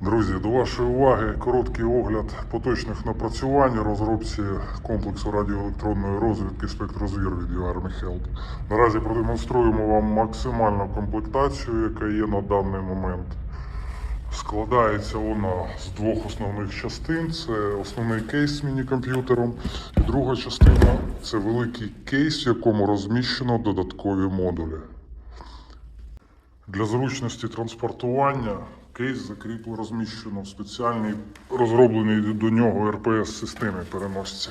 Друзі, до вашої уваги короткий огляд поточних напрацювань розробці комплексу радіоелектронної розвідки спектрозвір від UR. Наразі продемонструємо вам максимальну комплектацію, яка є на даний момент. Складається вона з двох основних частин: це основний кейс з міні-комп'ютером, друга частина це великий кейс, в якому розміщено додаткові модулі. Для зручності транспортування кейс закріплено розміщено в спеціальній розробленій до нього РПС-системі переносця.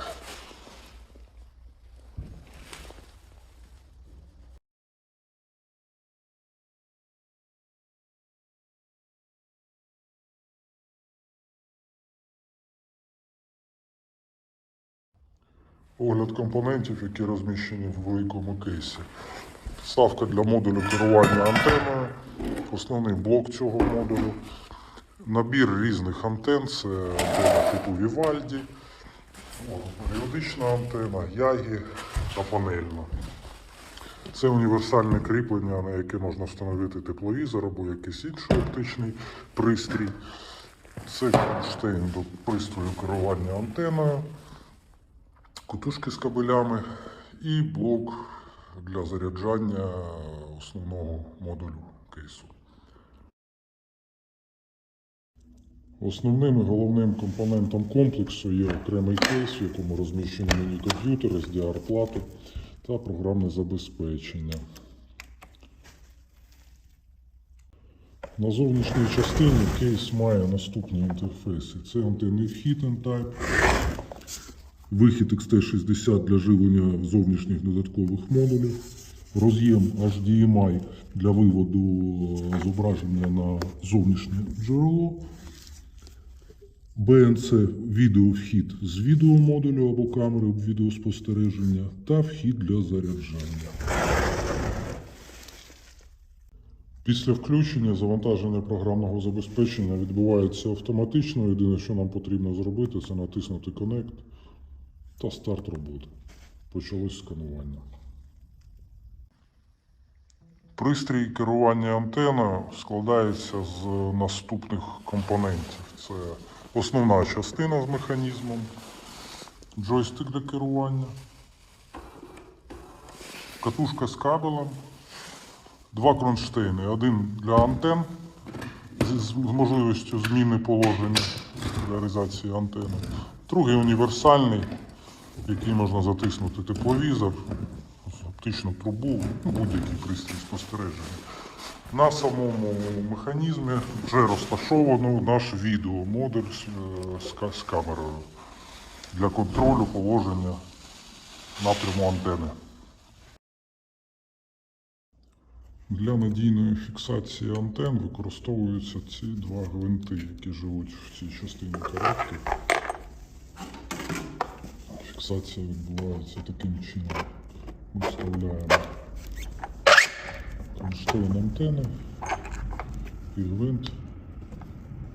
Огляд компонентів, які розміщені в великому кейсі. Ставка для модулю керування антеною, основний блок цього модулю, набір різних антен, це антенна типу от, періодична антена, Ягі та панельна. Це універсальне кріплення, на яке можна встановити тепловізор або якийсь інший оптичний пристрій. Це кронштейн до пристрою керування антеною кутушки з кабелями і блок для заряджання основного модулю кейсу. Основним і головним компонентом комплексу є окремий кейс, в якому розміщені міні-комп'ютер, SDR-плати та програмне забезпечення. На зовнішній частині кейс має наступні інтерфейси. Це антенний вхід N-Type, Вихід XT60 для живлення зовнішніх додаткових модулів, роз'єм HDMI для виводу е, зображення на зовнішнє джерело, BNC відеовхід з відеомодулю або камери відеоспостереження та вхід для заряджання. Після включення завантаження програмного забезпечення відбувається автоматично. Єдине, що нам потрібно зробити, це натиснути Connect та старт роботи. Почалось сканування. Пристрій керування антеною складається з наступних компонентів. Це основна частина з механізмом, джойстик для керування, катушка з кабелем, два кронштейни. Один для антен з можливістю зміни положення для реалізації антени. Другий універсальний, який можна затиснути тепловізор, оптичну трубу, будь-який пристрій спостереження. На самому механізмі вже розташовано наш відеомодуль е, з камерою для контролю положення напряму антени. Для надійної фіксації антен використовуються ці два гвинти, які живуть в цій частині коробки. Фіксація відбувається таким чином. Ми вставляємо кронштейн антени і гвинт,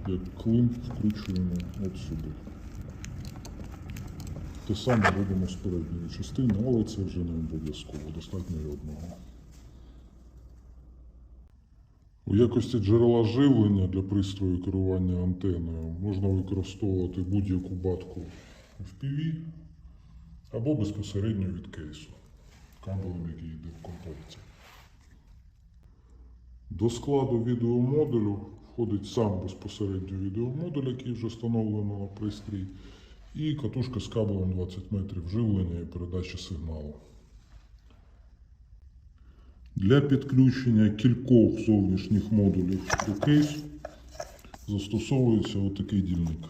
як клин, вкручуємо от сюди. Те саме робимо з передньої частини, але це вже не обов'язково, достатньо і одного. У якості джерела живлення для пристрою керування антеною можна використовувати будь-яку батку FPV або безпосередньо від кейсу, кабелем, який йде в комплекті. До складу відеомодулю входить сам безпосередньо відеомодуль, який вже встановлено на пристрій, і катушка з кабелем 20 метрів живлення і передачі сигналу. Для підключення кількох зовнішніх модулів до кейсу застосовується отакий дільник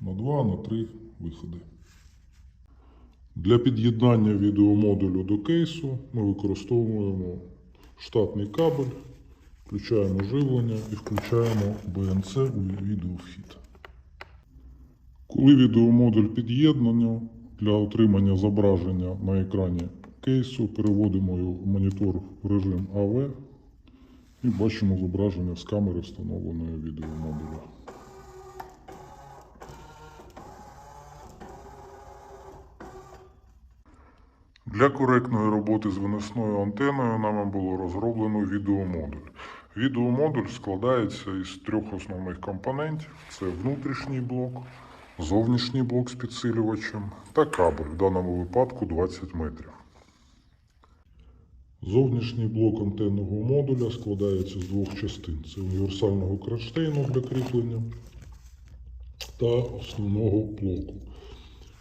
на 2 на 3 виходи. Для під'єднання відеомодулю до кейсу ми використовуємо штатний кабель, включаємо живлення і включаємо BNC у відеовхід. Коли відеомодуль під'єднано для отримання зображення на екрані кейсу, переводимо монітор в режим AV і бачимо зображення з камери встановленої відеомодуля. Для коректної роботи з виносною антеною нами було розроблено відеомодуль. Відеомодуль складається із трьох основних компонентів: це внутрішній блок, зовнішній блок з підсилювачем та кабель, в даному випадку 20 метрів. Зовнішній блок антенного модуля складається з двох частин: це універсального кронштейну для кріплення та основного блоку.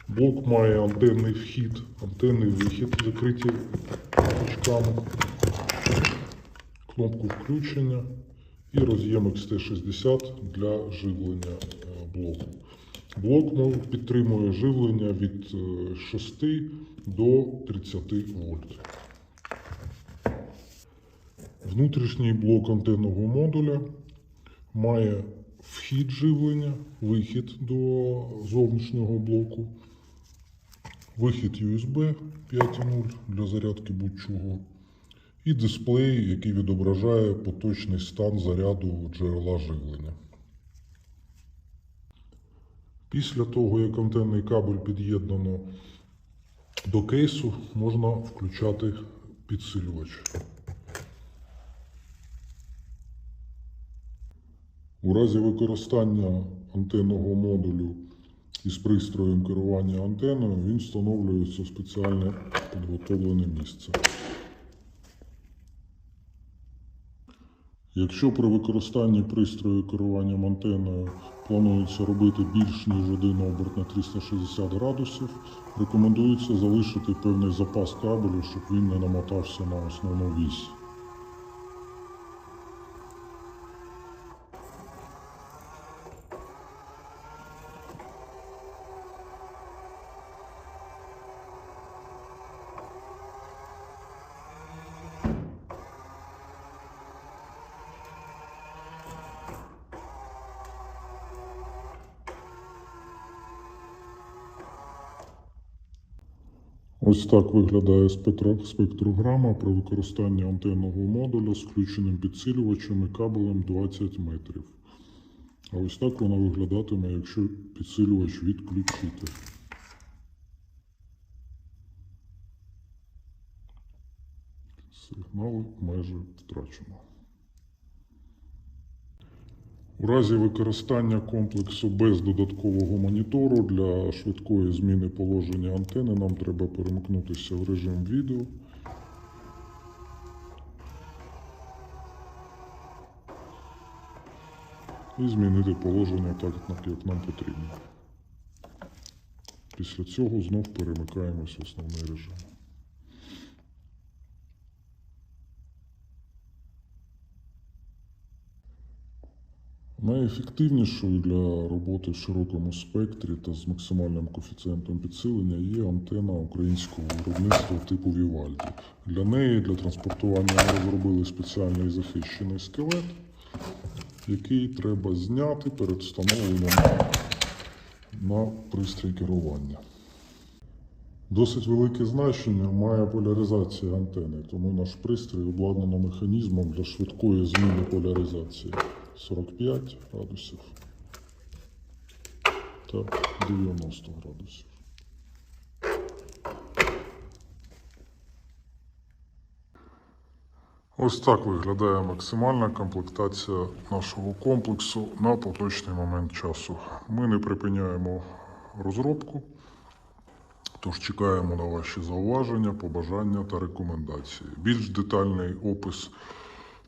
Блок має антенний вхід, антенний вихід, закриті крючками, кнопку включення і роз'єм XT60 для живлення е, блоку. Блок мов, підтримує живлення від е, 6 до 30 вольт. Внутрішній блок антенного модуля має вхід живлення, вихід до зовнішнього блоку, вихід USB 5.0 для зарядки будь-чого, і дисплей, який відображає поточний стан заряду джерела живлення. Після того, як антенний кабель під'єднано до кейсу, можна включати підсилювач. У разі використання антенного модулю із пристроєм керування антеною він встановлюється в спеціальне підготовлене місце. Якщо при використанні пристрою керування антеною планується робити більш ніж один оберт на 360 градусів, рекомендується залишити певний запас кабелю, щоб він не намотався на основну вісь. Ось так виглядає спектрограма при використанні антенного модуля з включеним підсилювачем і кабелем 20 метрів. А ось так вона виглядатиме, якщо підсилювач відключити. Сигнал майже втрачено. У разі використання комплексу без додаткового монітору для швидкої зміни положення антени нам треба перемкнутися в режим відео. І змінити положення так, як нам потрібно. Після цього знов перемикаємось в основний режим. Найефективнішою для роботи в широкому спектрі та з максимальним коефіцієнтом підсилення є антена українського виробництва типу Vivaldi. Для неї для транспортування ми розробили спеціальний захищений скелет, який треба зняти перед встановленням на пристрій керування. Досить велике значення має поляризація антени, тому наш пристрій обладнано механізмом для швидкої зміни поляризації 45 градусів та 90 градусів. Ось так виглядає максимальна комплектація нашого комплексу на поточний момент часу. Ми не припиняємо розробку. Тож чекаємо на ваші зауваження, побажання та рекомендації. Більш детальний опис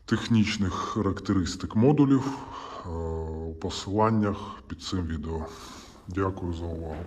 технічних характеристик модулів е, у посиланнях під цим відео. Дякую за увагу.